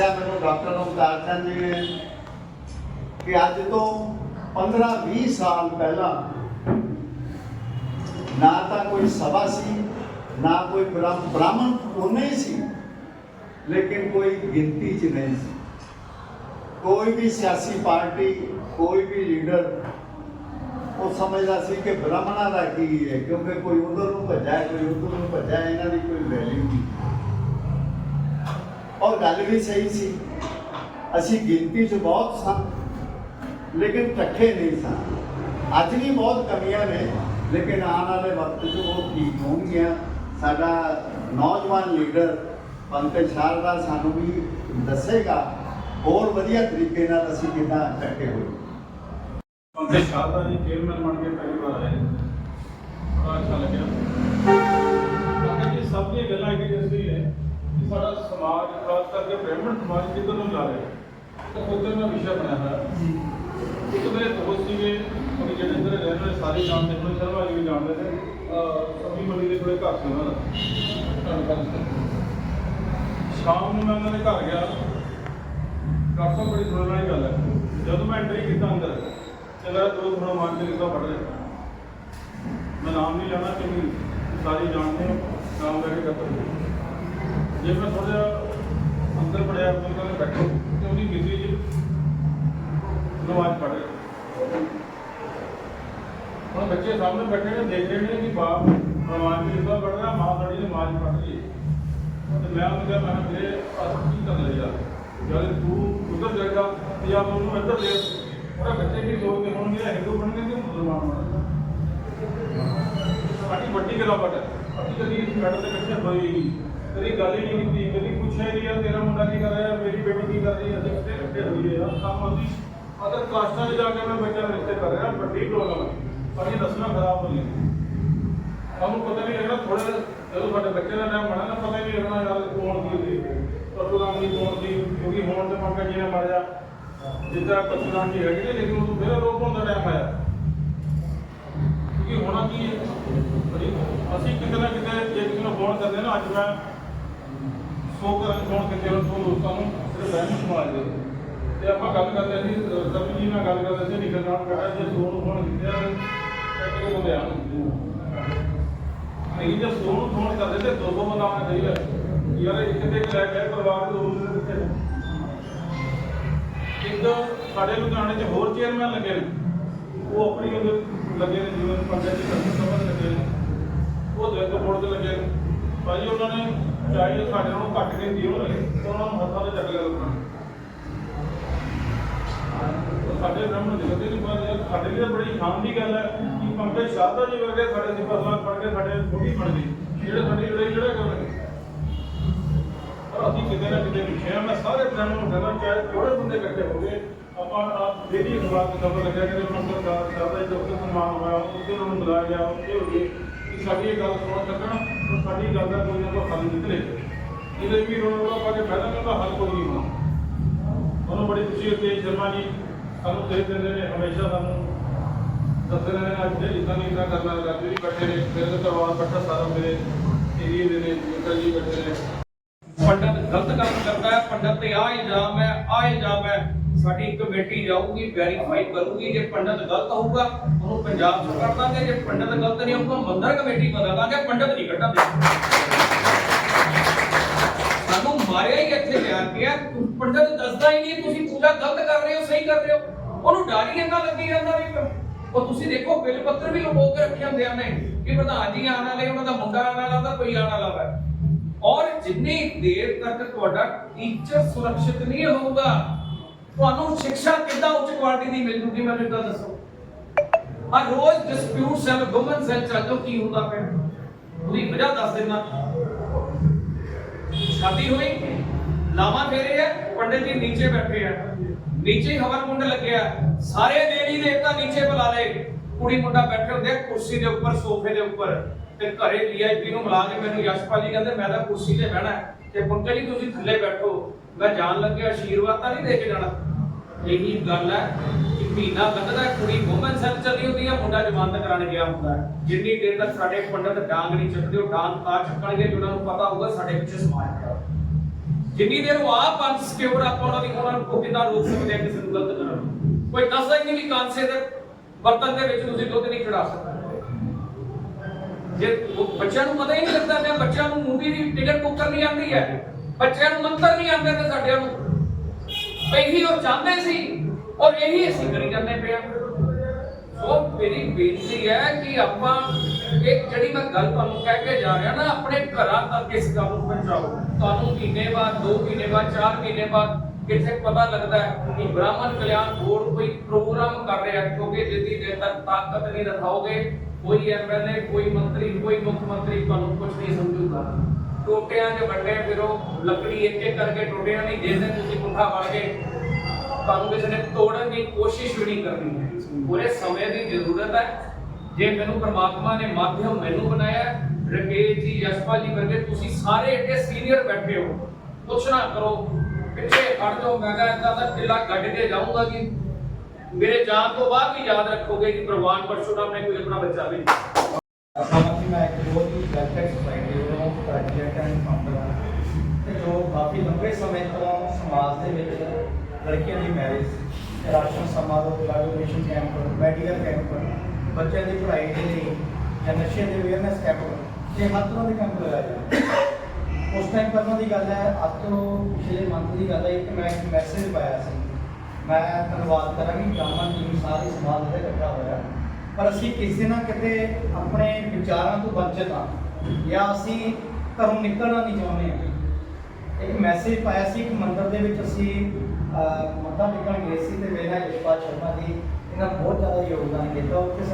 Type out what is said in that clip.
ਦੱਸਿਆ ਮੈਨੂੰ ਡਾਕਟਰ ਅਵਤਾਰ ਚੰਦ ਜੀ ਨੇ ਕਿ ਅੱਜ ਤੋਂ 15-20 ਸਾਲ ਪਹਿਲਾਂ ਨਾ ਤਾਂ ਕੋਈ ਸਭਾ ਸੀ, ਨਾ ਕੋਈ ਬ੍ਰਾਹਮਣ ਉਹਨੇ ਸੀ, ਲੇਕਿਨ ਕੋਈ ਗਿਣਤੀ 'ਚ ਨਹੀਂ ਸੀ। ਕੋਈ ਵੀ ਸਿਆਸੀ ਪਾਰਟੀ, ਕੋਈ ਵੀ ਲੀਡਰ ਉਹ ਸਮਝਦਾ ਸੀ ਕਿ ਬ੍ਰਾਹਮਣਾਂ ਦਾ ਕੀ ਹੈ, ਕਿਉਂਕਿ ਕੋਈ ਉਧਰ ਨੂੰ ਭੱਜਾ ਕੋਈ ਉਧਰ ਨੂੰ ਭੱਜਾ ਇਹਨਾਂ ਦੀ ਕੋਈ ਵੈਲਿਊ ਨਹੀਂ। ਔਰ ਗੱਲ ਵੀ ਸਹੀ ਸੀ। ਅਸੀਂ ਗਿਣਤੀ 'ਚ ਬਹੁਤ ਸਾਂ, ਲੇਕਿਨ ਇਕੱਠੇ ਨਹੀਂ ਸਾਂ। ਅੱਜ ਵੀ ਬਹੁਤ ਕਮੀਆਂ ਨੇ, ਲੇਕਿਨ ਆਉਣ ਵਾਲੇ ਵਕਤ 'ਚ ਉਹ ਠੀਕ ਹੋਣਗੀਆਂ। ਸਾਡਾ ਨੌਜਵਾਨ ਲੀਡਰ ਪੰਕਜ ਸ਼ਾਰਦਾ ਸਾਨੂੰ ਵੀ ਦੱਸੇਗਾ, ਹੋਰ ਵਧੀਆ ਤਰੀਕੇ ਨਾਲ ਅਸੀਂ ਕਿੱਦਾਂ ਇਕੱਠੇ ਹੋਏ ਪੰਕਜ ਸ਼ਾਰਦਾ ਜੀ ਚੇਅਰਮੈਨ ਬਣ ਕੇ ਪਹਿਲੀ ਵਾਰ ਆਏ ਬੜਾ ਅੱਛਾ ਲੱਗਿਆ। ਪੰਕਜ ਜੀ, ਸਭ ਦੀਆਂ ਗੱਲਾਂ ਇੱਕ ਜਿਸੀ ਹੈ ਸਾਡਾ ਸਮਾਜ ਖਾਸ ਕਰਕੇ ਬ੍ਰਾਹਮਣ ਸਮਾਜ ਕਿੱਧਰ ਨੂੰ ਜਾ ਰਿਹਾ? ਤਾਂ ਉੱਧਰ ਮੈਂ ਵਿਸ਼ਾ ਬਣਾਇਆ ਹੋਇਆ। ਇੱਕ ਮੇਰੇ ਦੋਸਤ ਸੀਗੇ ਉਹ ਜਿਹੜੇ ਇੱਧਰ ਰਹਿਣ ਵਾਲੇ ਸਾਰੇ ਜਾਣਦੇ ਹੁਣ ਸ਼ਰਮਾ ਜੀ ਵੀ ਜਾਣਦੇ ਨੇ। ਸਭੀ ਮੰਡੀ ਦੇ ਕੋਲੇ ਘਰ ਸੀ ਉਹਨਾਂ ਦਾ। ਸ਼ਾਮ ਨੂੰ ਮੈਂ ਉਹਨਾਂ ਦੇ ਘਰ ਗਿਆ। ਸਾਹਿਬ ਬੜੀ ਸੁਣਨ ਵਾਲੀ ਗੱਲ ਹੈ। ਜਦੋਂ ਮੈਂ ਐਂਟਰੀ ਕੀਤਾ ਅੰਦਰ ਮੇਰਾ ਦੋਸਤ ਥੋੜਾ ਮਾਰ ਕੇ ਲਿਖਦਾ ਪੜ ਰਿਹਾ। ਮੈਂ ਨਾਮ ਨਹੀਂ ਲੈਣਾ ਕਿਉਂਕਿ ਸਾਰੇ ਜਾਣਦੇ ਹੋ ਨਾਮ ਲੈ ਕੇ ਕਰਦਾ ਜੇ ਮੈਂ ਥੋੜਾ ਜਿਹਾ ਅੰਦਰ ਪੜਿਆ ਤਾਂ ਕਹਿੰਦੇ ਬੈਠੋ ਤੇ ਉਹਦੀ ਗਿੱਦੀ ਜੀ ਨਮਾਜ਼ ਪੜ ਰਿਹਾ। ਹੁਣ ਬੱਚੇ ਸਾਹਮਣੇ ਬੈਠੇ ਨੇ, ਦੇਖ ਰਹੇ ਨੇ ਕਿ ਬਾਪ ਨਮਾਜ਼ ਵੀ ਲਿਖਦਾ ਪੜ ਰਿਹਾ, ਮਾਂ ਸਾਡੀ ਨਮਾਜ਼ ਪੜ ਰਹੀ ਹੈ। ਤੇ ਮੈਂ ਉਹਨੂੰ ਕਿਹਾ, ਮੈਂ ਵੀਰੇ ਆਹ ਕੀ ਕਰ ਲਿਆ ਯਾਰ, ਤੂੰ ਉਧਰ ਜਾਏਗਾ ਜਾਂ, ਤੂੰ ਉਹਨੂੰ ਇੱਧਰ ਲੈ ਉਹਦਾ ਬੱਚੇ ਵੀ ਸੋਚਦੇ ਹੋਣਗੇ ਹਿੰਦੂ ਬਣਨਗੇ ਕਿ ਮੁਸਲਮਾਨ ਬਣਨਗੇ? ਸਾਡੀ ਵੱਡੀ ਗਿਰਾਵਟ ਹੈ ਅਸੀਂ ਕਦੀ ਇਸ ਮੈਟਰ ਤੇ ਇਕੱਠੇ ਹੋਏ ਨਹੀਂ। ਕਦੀ ਗੱਲ ਹੀ ਨਹੀਂ ਕੀਤੀ ਕਦੀ ਪੁੱਛਿਆ ਹੀ ਨਹੀਂ ਯਾਰ, ਤੇਰਾ ਮੁੰਡਾ ਕੀ ਕਰ ਰਿਹਾ, ਮੇਰੀ ਬੇਟੀ ਕੀ ਕਰ ਰਹੀ ਹੈ, ਅਸੀਂ ਕਿੱਥੇ ਇਕੱਠੇ ਹੋਈਏ ਯਾਰ, ਕੰਮ ਅਸੀਂ ਅਦਰ ਕਾਸਟਾਂ 'ਚ ਜਾ ਕੇ ਮੈਂ ਬੱਚਿਆਂ ਦੇ ਰਿਸ਼ਤੇ ਕਰ ਰਿਹਾ, ਵੱਡੀ ਪ੍ਰੋਬਲਮ ਹੈ ਪਰ ਇਹ ਦੱਸਣਾ ਖਰਾਬ ਹੋ ਗਿਆ। ਸਾਨੂੰ ਪਤਾ ਨਹੀਂ ਲੱਗਣਾ ਥੋੜਾ ਜਦੋਂ ਸਾਡੇ ਬੱਚੇ ਦਾ ਟਾਈਮ ਬਣਾ ਨਾ, ਪਤਾ ਹੀ ਨਹੀਂ ਲੱਗਣਾ ਯਾਰ, ਕੌਣ ਕੀ ਸੀ ਪਰਸ਼ੂਰਾਮ ਦੀ ਕੌਣ ਸੀ, ਕਿਉਂਕਿ ਹੁਣ ਤੇ ਮੰਗਾ ਜੀ ਨੇ ਮਾਰਿਆ ਜਿੱਦਾਂ ਪਰਸ਼ੂਰਾਮ ਜੀ ਹੈਗੇ ਨੇ, ਲੇਕਿਨ ਉਹ ਫਿਰ ਰੋਕ ਹੋਣ ਦਾ ਟਾਈਮ ਆਇਆ। ਕਿਉਂਕਿ ਹੋਣਾ ਕੀ ਹੈ? ਬੜੀ- ਅਸੀਂ ਕਿਤੇ ਨਾ ਕਿਤੇ, ਜੇ ਕਿਸੇ ਨੂੰ ਫੋਨ ਕਰਦੇ ਨਾ, ਅੱਜ ਮੈਂ ਸੌ ਕਰਨ ਫੋਨ ਕੀਤੇ ਉਹਨਾਂ ਤੋਂ ਦੋਸਤਾਂ ਨੂੰ ਸਿਰਫ ਬਹਿਨ ਸਮਾਜ ਦੇ। ਤੇ ਆਪਾਂ ਗੱਲ ਕਰਦੇ ਸੀ ਰਵੀ ਜੀ ਨਾਲ ਗੱਲ ਕਰਦੇ ਸੀ ਨਿਕਲ ਨਾਲ ਕਹਿੰਦਾ ਜੇ ਸੌ ਨੂੰ ਫੋਨ ਕੀਤੇ ਆ, ਤੇ ਉਹ ਬਿਆਨ ਨਹੀਂ, ਜੇ ਸੌ ਨੂੰ ਫੋਨ ਕਰਦੇ ਤੇ ਦੋ ਦੋ ਬੰਦਾ ਆਉਣਾ ਚਾਹੀਦਾ। ਯਾਰ, ਇੱਕ ਤੇ ਇੱਕ ਲੈ ਕੇ ਪਰਿਵਾਰ ਦੇ ਦੋ ਬੰਦੇ ਕਿੱਥੇ ਨੇ। ਇੱਕ ਸਾਡੇ ਲੁਧਿਆਣੇ 'ਚ ਹੋਰ ਚੇਅਰਮੈਨ ਲੱਗੇ ਨੇ। ਉਹ ਆਪਣੀ ਉਹਦੇ ਲੱਗੇ ਨੇ, ਜਿਵੇਂ ਪੰਡਿਤ ਜੀ ਸੰਤ ਸਭਾ ਦੇ ਲੱਗੇ ਨੇ। ਉਹ ਦੁੱਧ ਬੋਰਡ ਤੇ ਲੱਗੇ ਨੇ। ਭਾਈ, ਉਹਨਾਂ ਨੇ ਚਾਹੀਏ ਸਾਡੇ ਨਾਲੋਂ ਘੱਟ ਕੇ ਦਿਓ ਨੇ ਉਹਨਾਂ ਨੂੰ ਹੱਥਾਂ ਤੇ ਚੱਕ ਲਿਆ ਲੋਕਾਂ ਨੇ ਉਹ ਸਾਡੇ ਬ੍ਰਾਹਮਣ ਦੇ ਲੱਗੇ ਨਹੀਂ ਪਰ ਯਾਰ ਸਾਡੇ ਲਈ ਤਾਂ ਬੜੀ ਸ਼ਾਨ ਦੀ ਗੱਲ ਹੈ ਕਿ ਪੰਕਜ ਸ਼ਾਰਦਾ ਜੀ ਵਰਗੇ ਸਾਡੇ ਸਿਪਾਹੀ ਪੜ ਕੇ ਸਾਡੇ ਛੋਟੀ ਬਣ ਗਈ। ਜਿਹੜੇ ਸਾਡੀ ਲੜਾਈ ਜਿਹੜਾ ਕਰਨਗੇ ਪਰ ਅਸੀਂ ਕਿਤੇ ਨਾ ਕਿਤੇ ਪਿੱਛੇ ਆ, ਮੈਂ ਸਾਰੇ ਬ੍ਰਾਹਮਣ ਨੂੰ ਕਹਿੰਦਾ, ਚਾਹੇ ਥੋੜੇ ਬੰਦੇ ਇਕੱਠੇ ਹੋ ਗਏ ਆਪਾਂ ਆਪ ਅਖਬਾਰ ਤੇ ਖਬਰ ਲੱਗਿਆ ਕਿ ਮੰਦਰ ਦਾ ਸਰਦਾ ਸਨਮਾਨ ਹੋਇਆ, ਉੱਥੇ ਨੂੰ ਬੁਲਾਇਆ ਗਿਆ, ਉੱਥੇ ਹੋ ਗਏ ਕਿ ਸਾਡੀ ਇਹ ਗੱਲ ਸੁਣ ਸਕਣ ਤਾਂ ਸਾਡੀ ਗੱਲ ਦਾ ਕੋਈ ਨਾ ਹੱਲ ਨਿਕਲੇ ਇਹਦੇ ਵੀ ਰੋਣ ਰੋਲਾ ਪਾ ਕੇ ਫਾਇਦਾ ਨਹੀਂ ਹੱਲ ਕੋਈ ਨਹੀਂ ਹੋਣਾ। ਉਹਨੂੰ ਬੜੀ ਖੁਸ਼ੀ ਹੁੰਦੀ ਹੈ ਸ਼ਰਮਾ ਜੀ, ਸਾਨੂੰ ਦੇ ਦਿੰਦੇ ਨੇ, ਹਮੇਸ਼ਾ ਸਾਨੂੰ ਦੱਸਦੇ ਨੇ, ਅੱਜ ਇਦਾਂ ਨਹੀਂ ਇਦਾਂ ਕਰਨਾ, ਰਾਜੂ ਜੀ ਬੈਠੇ ਨੇ, ਮੇਰੇ ਪਰਿਵਾਰ ਬੈਠਾ ਸਾਰਾ ਮੇਰੇ ਏਰੀਏ ਦੇ ਨੇ ਅੰਕਲ ਜੀ ਬੈਠੇ ਨੇ। ਪੰਡਤ ਗਲਤ ਕੰਮ ਕਰਦਾ ਹੈ, ਪੰਡਤ ਤੇ ਆ ਇਲਜ਼ਾਮ ਹੈ ਆ ਇਲਜ਼ਾਮ ਹੈ। ਸਾਡੀ ਕਮੇਟੀ ਜਾਊਗੀ ਵੈਰੀਫਾਈ ਕਰੂਗੀ, ਜੇ ਪੰਡਤ ਗਲਤ ਹੋਊਗਾ, ਉਹਨੂੰ ਪੰਜਾਬ ਚ ਕਰ ਦਾਂਗੇ, ਜੇ ਪੰਡਤ ਗਲਤ ਨਹੀਂ ਹੋਊਗਾ, ਮੰਦਰ ਕਮੇਟੀ ਬਦਲ ਦਾਂਗੇ, ਪੰਡਤ ਨਹੀਂ ਕੱਢਾਂਗੇ ਸਾਨੂੰ ਮਾਰਿਆ ਹੀ ਇੱਥੇ ਲਿਆ ਗਿਆ ਪੰਡਤ ਦੱਸਦਾ ਹੀ ਨਹੀਂ, ਤੁਸੀਂ ਪੂਜਾ ਗਲਤ ਕਰ ਰਹੇ ਹੋ, ਸਹੀ ਕਰ ਰਹੇ ਹੋ। ਉਹਨੂੰ ਡਰ ਹੀ ਇੰਨਾ ਲੱਗੀ ਜਾਂਦਾ ਵੀ ਉਹ ਤੁਸੀਂ ਦੇਖੋ, ਬਿੱਲ ਪੱਤਰ ਵੀ ਲੁਕੋ ਕੇ ਰੱਖੇ ਹੁੰਦੇ ਨੇ ਕਿ ਪ੍ਰਧਾਨ ਜੀ ਆਉਣ ਵਾਲੇ, ਉਹਨਾਂ ਦਾ ਮੁੰਡਾ ਆਉਣ ਵਾਲਾ ਤਾਂ ਕੋਈ ਆਉਣ ਵਾਲਾ ਔਰ ਜਿੰਨੀ ਦੇਰ ਤੱਕ ਤੁਹਾਡਾ ਟੀਚਰ ਸੁਰੱਖਿਅਤ ਨਹੀਂ ਹੋਊਗਾ ਤੁਹਾਨੂੰ ਸਿੱਖਿਆ ਕਿੱਦਾਂ ਉੱਚ ਕੁਆਲਿਟੀ ਦੀ ਮਿਲ ਜੂਗੀ ਮੈਨੂੰ ਇਦਾਂ ਦੱਸੋ? ਆ ਰੋਜ਼ ਡਿਸਪਿਊਟ ਸੈਲ ਵੂਮਨ ਸੈਲ ਚੱਲ ਕੀ ਹੁੰਦਾ ਪਿਆ? ਉਹਦੀ ਵਜ੍ਹਾ ਦੱਸ ਦੇਣਾ। ਸ਼ਾਦੀ ਹੋਈ, ਲਾਵਾ ਫੇਰੇ ਆ, ਪੰਡਿਤ ਜੀ ਨੀਚੇ ਬੈਠੇ ਆ। ਨੀਚੇ ਹਵਨ ਕੁੰਡ ਲੱਗਿਆ ਸਾਰੇ ਦੇਵੀ ਦੇਵਤਾ ਨੀਚੇ ਬੁਲਾ ਲਏ। ਕੁੜੀ ਮੁੰਡਾ ਬੈਠੇ ਹੁੰਦੇ ਆ, ਕੁਰਸੀ ਦੇ ਉੱਪਰ, ਸੋਫੇ ਦੇ ਉੱਪਰ। ਤੇ ਘਰੇ ਵੀਆਈਪੀ ਨੂੰ ਬੁਲਾ ਕੇ ਮੈਨੂੰ ਯਸ਼ਪਾਲ ਜੀ ਕਹਿੰਦੇ, ਮੈਂ ਤਾਂ ਕੁਰਸੀ ਤੇ ਬਹਿਣਾ ਤੇ ਪੰਕਜ ਜੀ, ਤੁਸੀਂ ਥੱਲੇ ਬੈਠੋ। ਮੈਂ ਜਾਣ ਲੱਗਿਆ ਆਸ਼ੀਰਵਾਦ ਤਾਂ ਨਹੀਂ ਦੇ ਕੇ ਜਾਣਾ। ਇਹੀ ਗੱਲ ਹੈ ਕਿ ਮਹੀਨਾ ਬੰਦਦਾ ਕੁੜੀ ਵੂਮਨ ਸੈਲ ਚੱਲੀ ਹੁੰਦੀ ਹੈ, ਮੁੰਡਾ ਜ਼ਮਾਨਤ ਕਰਾਣ ਗਿਆ ਹੁੰਦਾ ਹੈ। ਜਿੰਨੀ ਦੇਰ ਤੱਕ ਸਾਡੇ ਪੰਡਤ ਡਾਂਗ ਨਹੀਂ ਚੱਕਦੇ, ਉਹ ਡਾਂਗ ਤਾਂ ਚੱਕਣਗੇ ਜਿਹਨਾਂ ਨੂੰ ਪਤਾ ਹੋਊਗਾ ਸਾਡੇ ਪਿੱਛੇ ਸਮਾਜ ਖੜਾ ਜਿੰਨੀ ਦੇਰ ਉਹ ਆਪ ਅਨਸਕਿਉਰ ਆਪਾਂ ਉਹਨਾਂ ਦੀ ਉਹਨਾਂ ਨੂੰ ਕਿੱਦਾਂ ਰੋਕ ਸਕਦੇ ਆ, ਕਿਸੇ ਨੂੰ ਗਲਤ ਕਰਨ ਕੋਈ ਦੱਸਦਾ ਹੀ ਨਹੀਂ ਕਿ ਕਾਂਸੇ ਦੇ ਬਰਤਨ ਦੇ ਵਿੱਚ ਤੁਸੀਂ ਦੁੱਧ ਨਹੀਂ ਚੜਾ ਸਕਦੇ। ਜੇ ਉਹ ਬੱਚਿਆਂ ਨੂੰ ਪਤਾ ਹੀ ਨਹੀਂ ਲੱਗਦਾ ਪਿਆ, ਬੱਚਿਆਂ ਨੂੰ ਮੂਵੀ ਦੀ ਟਿਕਟ ਬੁੱਕ ਕਰਨੀ ਆਉਂਦੀ ਹੈ। ਬੱਚਿਆਂ ਨੂੰ ਮੰਤਰ ਨਹੀਂ ਆਉਂਦੇ ਤੇ ਸਾਡਿਆਂ ਨੂੰ ਇਹੀ ਉਹ ਚਾਹੁੰਦੇ ਸੀ ਔਰ ਇਹੀ ਅਸੀਂ ਕਰੀ ਜਾਂਦੇ ਪਏ ਹਾਂ। ਮੇਰੀ ਬੇਨਤੀ ਹੈ ਕਿ ਆਪਾਂ ਇੱਕ ਜਿਹੜੀ ਮੈਂ ਗੱਲ ਤੁਹਾਨੂੰ ਕਹਿ ਕੇ ਜਾ ਰਿਹਾ ਨਾ, ਆਪਣੇ ਘਰਾਂ ਤੱਕ ਇਸ ਗੱਲ ਨੂੰ ਪਹੁੰਚਾਓ। ਤੁਹਾਨੂੰ ਮਹੀਨੇ ਬਾਅਦ 2 ਮਹੀਨੇ ਬਾਅਦ 4 ਮਹੀਨੇ ਬਾਅਦ ਕਿੱਥੇ ਪਤਾ ਲੱਗਦਾ ਹੈ ਕਿ ਬ੍ਰਾਹਮਣ ਕਲਿਆਣ ਬੋਰਡ ਕੋਈ ਪ੍ਰੋਗਰਾਮ ਕਰ ਰਿਹਾ ਕਿਉਂਕਿ ਜਿੱਦੀ ਦੇਰ ਤੱਕ ਤਾਕਤ ਨਹੀਂ ਦਿਖਾਓਗੇ, ਕੋਈ ਐਮਐਲਏ ਕੋਈ ਮੰਤਰੀ, ਕੋਈ ਮੁੱਖ ਮੰਤਰੀ ਤੁਹਾਨੂੰ ਕੁਝ ਨਹੀਂ ਸਮਝੂਗਾ। ਟੋਟਿਆਂ 'ਚ ਵੱਡੇ ਫਿਰੋ, ਲੱਕੜੀ ਇੱਕ ਇੱਕ ਕਰਕੇ ਟੋਟਿਆਂ ਨਹੀਂ, ਜਿਸ ਦਿਨ ਤੁਸੀਂ ਪੁੱਠਾ ਵੜ ਗਏ, ਤੁਹਾਨੂੰ ਕਿਸੇ ਨੇ ਤੋੜਨ ਦੀ ਕੋਸ਼ਿਸ਼ ਵੀ ਨਹੀਂ ਕਰਨੀ। ਹੈ ਪੂਰੇ ਸਮੇਂ ਦੀ ਜ਼ਰੂਰਤ ਹੈ। ਜੇ ਮੈਨੂੰ ਪ੍ਰਮਾਤਮਾ ਨੇ ਮਾਧਿਅਮ ਮੈਨੂੰ ਬਣਾਇਆ, ਰਕੇਸ਼ ਜੀ, ਯਸ਼ਪਾਲ ਜੀ ਵਰਗੇ ਤੁਸੀਂ ਸਾਰੇ ਏਡੇ ਸੀਨੀਅਰ ਬੈਠੇ ਹੋ। ਕੁਛ ਕਰੋ। ਪਿੱਛੇ ਖੜ ਜਾਓ। ਮੈਂ ਕਿਹਾ ਏਦਾਂ ਦਾ ਕਿੱਲਾ ਕੱਢ ਕੇ ਜਾਊਂਗਾ ਕਿ ਮੇਰੇ ਜਾਣ ਤੋਂ ਬਾਅਦ ਵੀ ਯਾਦ ਰੱਖੋਗੇ ਕਿ ਪ੍ਰਵਾਨ ਪਰਸ਼ੂਰਾਮ ਨੇ ਕੋਈ ਆਪਣਾ ਬੱਚਾ ਵੀ ਨਹੀਂ। ਵੈਲਫੇਅਰ ਸੁਸਾਇਟੀ ਵੱਲੋਂ ਪ੍ਰੈਜ਼ੀਡੈਂਟ ਐਂਡ ਫਾਊਂਡਰ ਜੋ ਕਾਫੀ ਲੰਬੇ ਸਮੇਂ ਤੋਂ ਸਮਾਜ ਦੇ ਵਿੱਚ ਲੜਕੀਆਂ ਦੀ ਮੈਰਿਜ ਰਾਸ਼ਨ ਸਮਾਰੋਹ ਗ੍ਰੈਜੂਏਸ਼ਨ ਕੈਂਪ ਮੈਡੀਕਲ ਕੈਂਪ ਬੱਚਿਆਂ ਦੀ ਪੜ੍ਹਾਈ ਦੇ ਲਈ ਜਾਂ ਨਸ਼ੇ ਦੇ ਅਵੇਅਰਨੈਸ ਕੈਂਪ ਤੇ ਹਰ ਤਰ੍ਹਾਂ ਦੇ ਕੈਂਪ ਲਗਾਏ ਜਾਂਦੇ ਉਸ ਟਾਈਮ ਪਹਿਲਾਂ ਦੀ ਗੱਲ ਹੈ, ਅੱਜ ਤੋਂ ਪਿਛਲੇ ਮੰਥ ਦੀ ਗੱਲ ਹੈ ਕਿ ਮੈਂ ਇੱਕ ਮੈਸੇਜ ਪਾਇਆ ਸੀ। ਮੈਂ ਧੰਨਵਾਦ ਕਰਾਂਗੀ ਜਾਮਨ ਟੀਮ ਸਾਰੇ ਸਮਾਜ ਦੇ ਇਕੱਠਾ ਹੋਇਆ। ਪਰ ਅਸੀਂ ਕਿਸੇ ਨਾ ਕਿਤੇ ਆਪਣੇ ਵਿਚਾਰਾਂ ਤੋਂ ਵੰਚਿਤ ਹਾਂ ਜਾਂ ਅਸੀਂ ਘਰੋਂ ਨਿਕਲਣਾ ਨਹੀਂ ਚਾਹੁੰਦੇ ਹਾਂ। ਇੱਕ ਮੈਸੇਜ ਪਾਇਆ ਸੀ ਕਿ ਮੰਦਰ ਦੇ ਵਿੱਚ ਅਸੀਂ ਮੱਥਾ ਟੇਕਣ ਗਏ ਸੀ ਤੇ ਮੇਰਾ ਯਸ਼ਪਾਲ ਸ਼ਰਮਾ ਜੀ, ਇਹਨਾਂ ਬਹੁਤ ਜ਼ਿਆਦਾ ਯੋਗਦਾਨ ਕੀਤਾ। ਉੱਥੇ